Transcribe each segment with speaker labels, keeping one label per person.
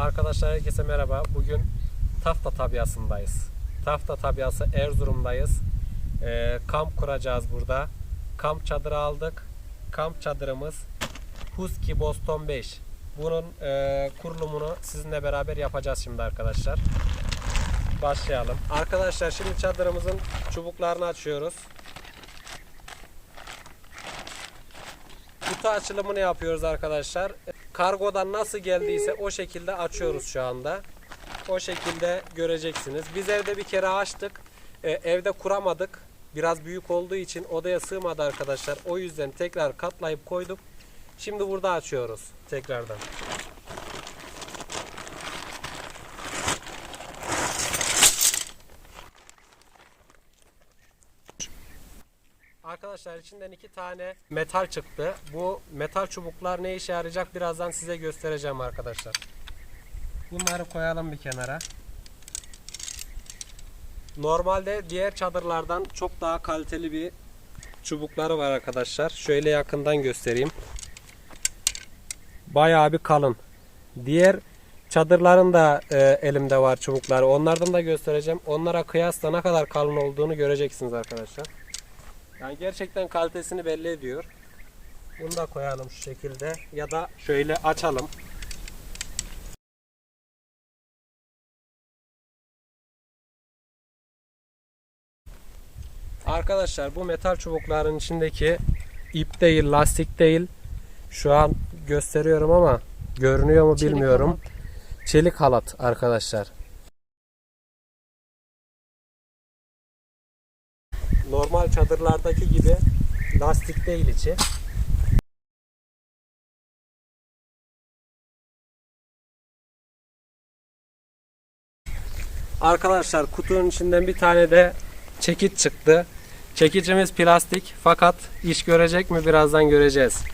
Speaker 1: Arkadaşlar herkese merhaba. Bugün Tafta tabiasındayız. Tafta tabiası Erzurum'dayız. Ee, kamp kuracağız burada. Kamp çadırı aldık. Kamp çadırımız Husky Boston 5. Bunun e, kurulumunu sizinle beraber yapacağız şimdi arkadaşlar. Başlayalım. Arkadaşlar şimdi çadırımızın çubuklarını açıyoruz. Kutu açılımını yapıyoruz arkadaşlar. Kargodan nasıl geldiyse o şekilde açıyoruz şu anda. O şekilde göreceksiniz. Biz evde bir kere açtık. Ee, evde kuramadık. Biraz büyük olduğu için odaya sığmadı arkadaşlar. O yüzden tekrar katlayıp koyduk. Şimdi burada açıyoruz tekrardan. Arkadaşlar içinden iki tane metal çıktı. Bu metal çubuklar ne işe yarayacak birazdan size göstereceğim arkadaşlar. Bunları koyalım bir kenara. Normalde diğer çadırlardan çok daha kaliteli bir çubukları var arkadaşlar. Şöyle yakından göstereyim. Bayağı bir kalın. Diğer çadırların da e, elimde var çubukları. Onlardan da göstereceğim. Onlara kıyasla ne kadar kalın olduğunu göreceksiniz arkadaşlar. Yani gerçekten kalitesini belli ediyor. Bunu da koyalım şu şekilde ya da şöyle açalım. Arkadaşlar bu metal çubukların içindeki ip değil, lastik değil. Şu an gösteriyorum ama görünüyor mu
Speaker 2: Çelik
Speaker 1: bilmiyorum. Çelik halat arkadaşlar. Çadırlardaki gibi lastik değil içi. Arkadaşlar kutunun içinden bir tane de çekiç çıktı. Çekicimiz plastik fakat iş görecek mi birazdan göreceğiz.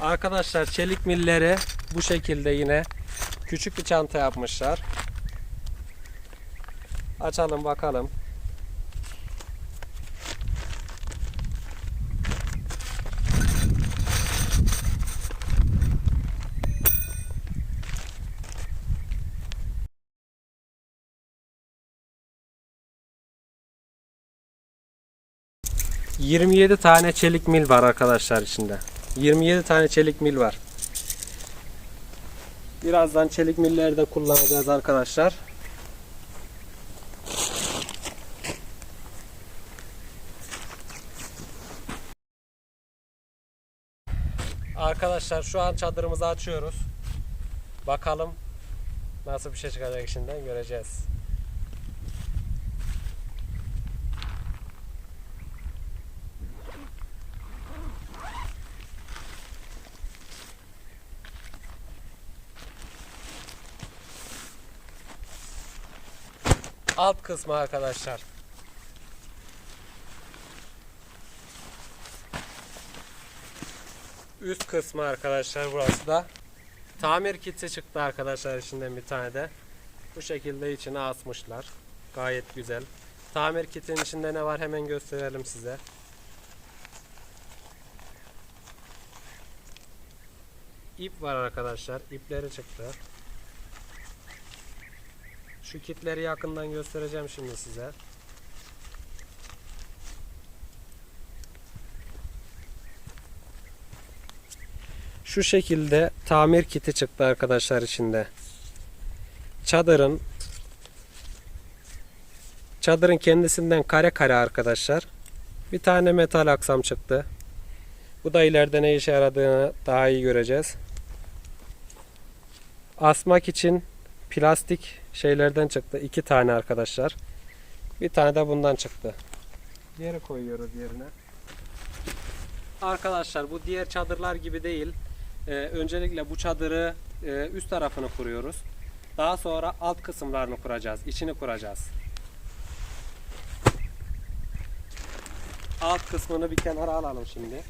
Speaker 1: Arkadaşlar çelik milleri bu şekilde yine küçük bir çanta yapmışlar. Açalım bakalım. ...27 tane çelik mil var arkadaşlar içinde. 27 tane çelik mil var. Birazdan çelik milleri de kullanacağız arkadaşlar. Arkadaşlar şu an çadırımızı açıyoruz. Bakalım nasıl bir şey çıkacak içinden göreceğiz. Alt kısmı arkadaşlar. Üst kısmı arkadaşlar burası da. Tamir kiti çıktı arkadaşlar içinden bir tane de. Bu şekilde içine asmışlar. Gayet güzel. Tamir kitin içinde ne var hemen gösterelim size. İp var arkadaşlar. İpleri çıktı. Şu kitleri yakından göstereceğim şimdi size. Şu şekilde tamir kiti çıktı arkadaşlar içinde. Çadırın çadırın kendisinden kare kare arkadaşlar. Bir tane metal aksam çıktı. Bu da ileride ne işe yaradığını daha iyi göreceğiz. Asmak için plastik şeylerden çıktı. iki tane arkadaşlar. Bir tane de bundan çıktı. Diğeri koyuyoruz yerine. Arkadaşlar bu diğer çadırlar gibi değil. Ee, öncelikle bu çadırı e, üst tarafını kuruyoruz. Daha sonra alt kısımlarını kuracağız. içini kuracağız. Alt kısmını bir kenara alalım şimdi.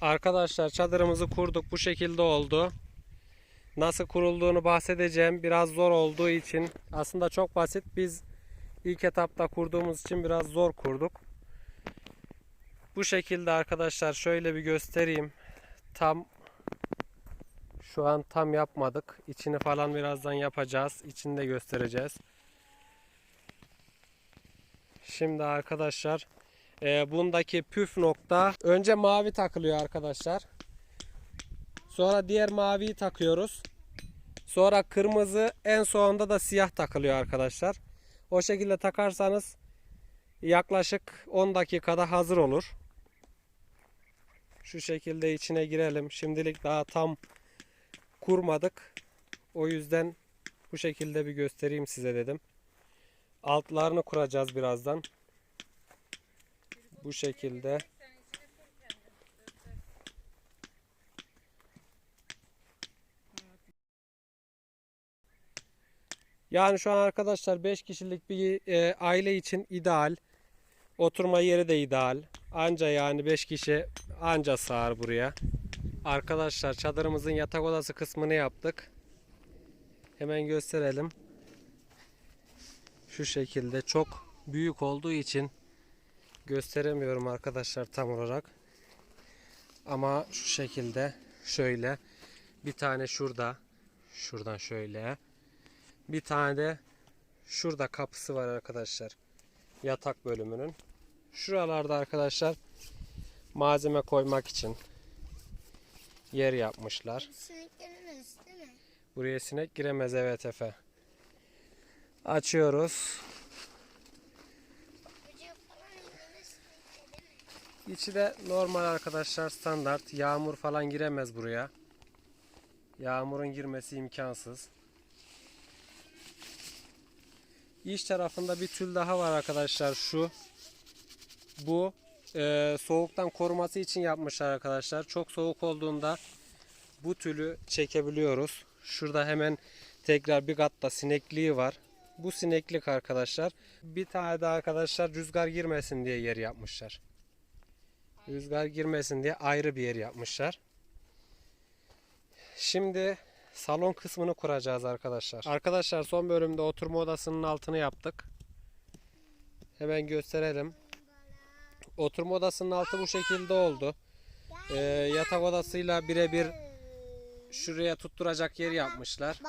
Speaker 1: Arkadaşlar çadırımızı kurduk. Bu şekilde oldu. Nasıl kurulduğunu bahsedeceğim. Biraz zor olduğu için aslında çok basit. Biz ilk etapta kurduğumuz için biraz zor kurduk. Bu şekilde arkadaşlar şöyle bir göstereyim. Tam şu an tam yapmadık. İçini falan birazdan yapacağız. İçini de göstereceğiz. Şimdi arkadaşlar e, bundaki püf nokta önce mavi takılıyor arkadaşlar. Sonra diğer maviyi takıyoruz. Sonra kırmızı en sonunda da siyah takılıyor arkadaşlar. O şekilde takarsanız yaklaşık 10 dakikada hazır olur. Şu şekilde içine girelim. Şimdilik daha tam kurmadık. O yüzden bu şekilde bir göstereyim size dedim. Altlarını kuracağız birazdan. Bu şekilde. Yani şu an arkadaşlar 5 kişilik bir e, aile için ideal. Oturma yeri de ideal. Anca yani 5 kişi anca sığar buraya. Arkadaşlar çadırımızın yatak odası kısmını yaptık. Hemen gösterelim. Şu şekilde çok büyük olduğu için gösteremiyorum arkadaşlar tam olarak. Ama şu şekilde şöyle bir tane şurada şuradan şöyle bir tane de şurada kapısı var arkadaşlar. Yatak bölümünün. Şuralarda arkadaşlar malzeme koymak için yer yapmışlar.
Speaker 2: Sinek giremez değil mi?
Speaker 1: Buraya sinek giremez evet Efe. Açıyoruz.
Speaker 2: Böcek falan giremez sinek giremez.
Speaker 1: İçi de normal arkadaşlar standart. Yağmur falan giremez buraya. Yağmurun girmesi imkansız. İç tarafında bir tül daha var arkadaşlar şu. Bu e, soğuktan koruması için yapmışlar arkadaşlar. Çok soğuk olduğunda bu tülü çekebiliyoruz. Şurada hemen tekrar bir katta sinekliği var. Bu sineklik arkadaşlar. Bir tane de arkadaşlar rüzgar girmesin diye yer yapmışlar. Rüzgar girmesin diye ayrı bir yer yapmışlar. Şimdi salon kısmını kuracağız arkadaşlar. Arkadaşlar son bölümde oturma odasının altını yaptık. Hemen gösterelim. Oturma odasının altı bu şekilde oldu. Ee, yatak odasıyla birebir şuraya tutturacak yer yapmışlar.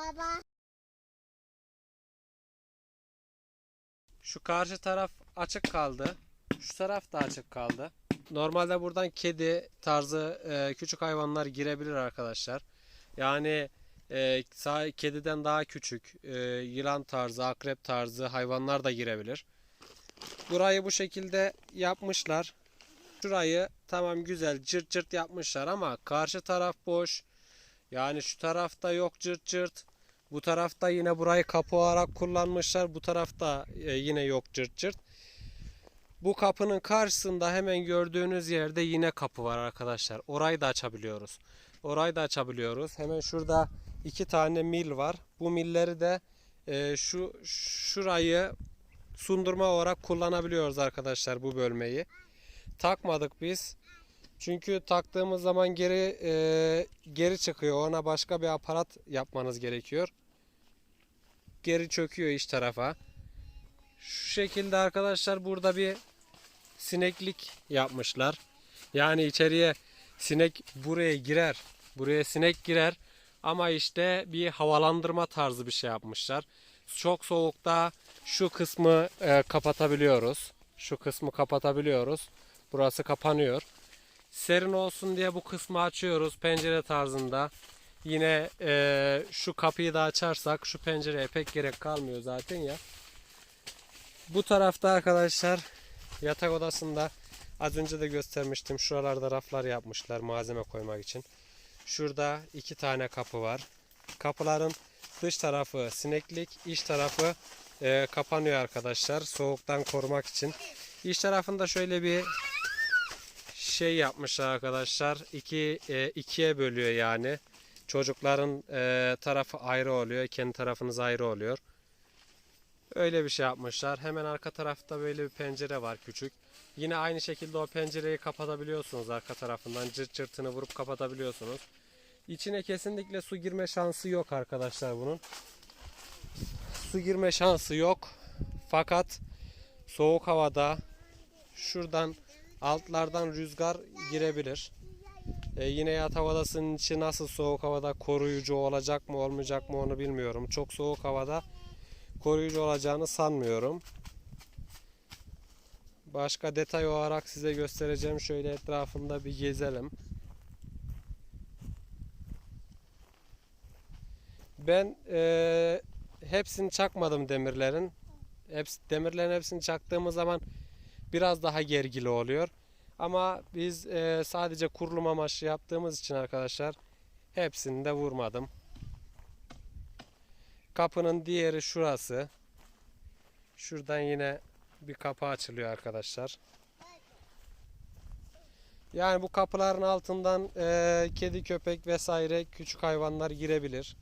Speaker 1: Şu karşı taraf açık kaldı. Şu taraf da açık kaldı. Normalde buradan kedi tarzı e, küçük hayvanlar girebilir arkadaşlar. Yani e, sağ, kediden daha küçük e, yılan tarzı, akrep tarzı hayvanlar da girebilir. Burayı bu şekilde yapmışlar. Şurayı tamam güzel cırt cırt yapmışlar ama karşı taraf boş. Yani şu tarafta yok cırt cırt. Bu tarafta yine burayı kapı olarak kullanmışlar. Bu tarafta e, yine yok cırt cırt. Bu kapının karşısında hemen gördüğünüz yerde yine kapı var arkadaşlar. Orayı da açabiliyoruz. Orayı da açabiliyoruz. Hemen şurada iki tane mil var. Bu milleri de e, şu şurayı sundurma olarak kullanabiliyoruz arkadaşlar bu bölmeyi. Takmadık biz. Çünkü taktığımız zaman geri e, geri çıkıyor. Ona başka bir aparat yapmanız gerekiyor. Geri çöküyor iç tarafa. Şu şekilde arkadaşlar burada bir sineklik yapmışlar. Yani içeriye sinek buraya girer. Buraya sinek girer. Ama işte bir havalandırma tarzı bir şey yapmışlar. Çok soğukta şu kısmı e, kapatabiliyoruz. Şu kısmı kapatabiliyoruz. Burası kapanıyor. Serin olsun diye bu kısmı açıyoruz pencere tarzında. Yine e, şu kapıyı da açarsak şu pencereye pek gerek kalmıyor zaten ya. Bu tarafta arkadaşlar Yatak odasında az önce de göstermiştim. Şuralarda raflar yapmışlar malzeme koymak için. Şurada iki tane kapı var. Kapıların dış tarafı sineklik, iç tarafı e, kapanıyor arkadaşlar. Soğuktan korumak için. İç tarafında şöyle bir şey yapmışlar arkadaşlar. İki, e, ikiye bölüyor yani. Çocukların e, tarafı ayrı oluyor. Kendi tarafınız ayrı oluyor. Öyle bir şey yapmışlar. Hemen arka tarafta böyle bir pencere var küçük. Yine aynı şekilde o pencereyi kapatabiliyorsunuz arka tarafından. Cırt cırtını vurup kapatabiliyorsunuz. İçine kesinlikle su girme şansı yok arkadaşlar bunun. Su girme şansı yok. Fakat soğuk havada şuradan altlardan rüzgar girebilir. E, yine yatak odasının içi nasıl soğuk havada koruyucu olacak mı olmayacak mı onu bilmiyorum. Çok soğuk havada koruyucu olacağını sanmıyorum. Başka detay olarak size göstereceğim. Şöyle etrafında bir gezelim. Ben eee, hepsini çakmadım demirlerin. Hepsi, demirlerin hepsini çaktığımız zaman biraz daha gergili oluyor. Ama biz eee, sadece kurulum amaçlı yaptığımız için arkadaşlar hepsini de vurmadım. Kapının diğeri şurası. Şuradan yine bir kapı açılıyor arkadaşlar. Yani bu kapıların altından eee, kedi, köpek vesaire küçük hayvanlar girebilir.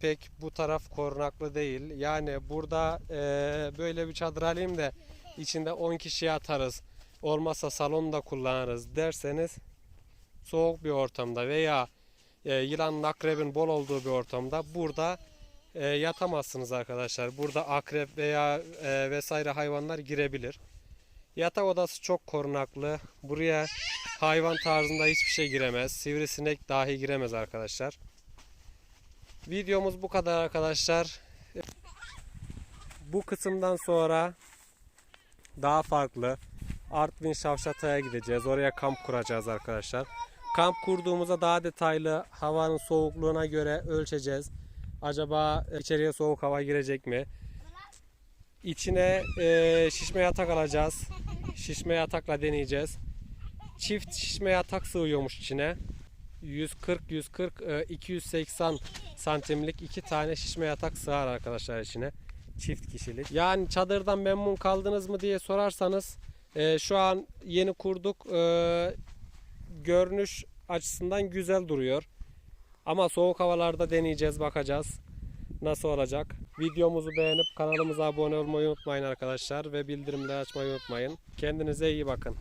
Speaker 1: Pek bu taraf korunaklı değil. Yani burada eee, böyle bir çadır alayım da içinde 10 kişi atarız. Olmazsa salonda kullanırız derseniz soğuk bir ortamda veya e, yılanın akrebin bol olduğu bir ortamda burada e, yatamazsınız arkadaşlar. Burada akrep veya e, vesaire hayvanlar girebilir. Yatak odası çok korunaklı. Buraya hayvan tarzında hiçbir şey giremez. Sivrisinek dahi giremez arkadaşlar. Videomuz bu kadar arkadaşlar. Bu kısımdan sonra daha farklı Artvin Şavşata'ya gideceğiz. Oraya kamp kuracağız arkadaşlar. Kamp kurduğumuzda daha detaylı havanın soğukluğuna göre ölçeceğiz. Acaba içeriye soğuk hava girecek mi? İçine e, şişme yatak alacağız. Şişme yatakla deneyeceğiz. Çift şişme yatak sığıyormuş içine. 140 140 e, 280 santimlik iki tane şişme yatak sığar arkadaşlar içine. Çift kişilik. Yani çadırdan memnun kaldınız mı diye sorarsanız e, şu an yeni kurduk. E, görünüş açısından güzel duruyor. Ama soğuk havalarda deneyeceğiz, bakacağız. Nasıl olacak? Videomuzu beğenip kanalımıza abone olmayı unutmayın arkadaşlar ve bildirimleri açmayı unutmayın. Kendinize iyi bakın.